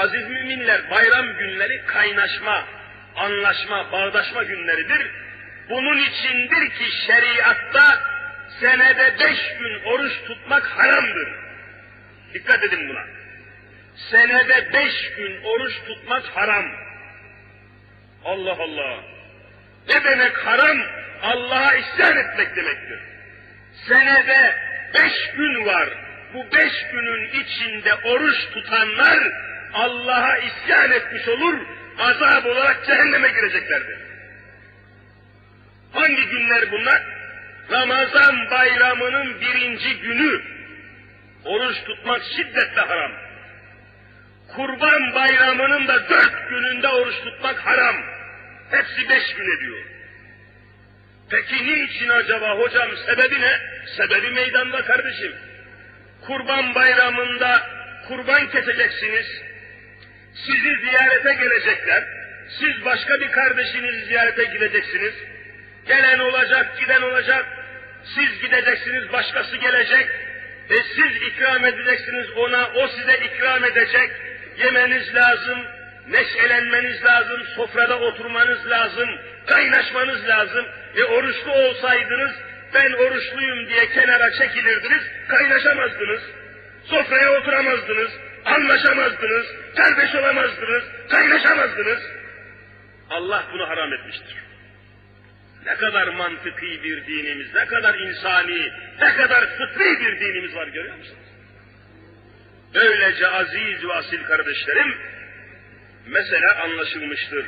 Aziz müminler bayram günleri kaynaşma, anlaşma, bağdaşma günleridir. Bunun içindir ki şeriatta senede beş gün oruç tutmak haramdır. Dikkat edin buna. Senede beş gün oruç tutmak haram. Allah Allah. Ne demek haram? Allah'a isyan etmek demektir. Senede beş gün var. Bu beş günün içinde oruç tutanlar Allah'a isyan etmiş olur, azap olarak cehenneme gireceklerdir. Hangi günler bunlar? Ramazan bayramının birinci günü. Oruç tutmak şiddetle haram. Kurban bayramının da dört gününde oruç tutmak haram. Hepsi beş gün ediyor. Peki niçin acaba hocam sebebi ne? Sebebi meydanda kardeşim. Kurban bayramında kurban keseceksiniz. Sizi ziyarete gelecekler. Siz başka bir kardeşinizi ziyarete gideceksiniz. Gelen olacak, giden olacak. Siz gideceksiniz, başkası gelecek. Ve siz ikram edeceksiniz ona, o size ikram edecek. Yemeniz lazım, neşelenmeniz lazım, sofrada oturmanız lazım, kaynaşmanız lazım. E oruçlu olsaydınız, ben oruçluyum diye kenara çekilirdiniz, kaynaşamazdınız. Sofraya oturamazdınız, anlaşamazdınız, kardeş olamazdınız, kaynaşamazdınız. Allah bunu haram etmiştir. Ne kadar mantıki bir dinimiz, ne kadar insani, ne kadar fıtri bir dinimiz var görüyor musunuz? Böylece aziz ve asil kardeşlerim, mesele anlaşılmıştır.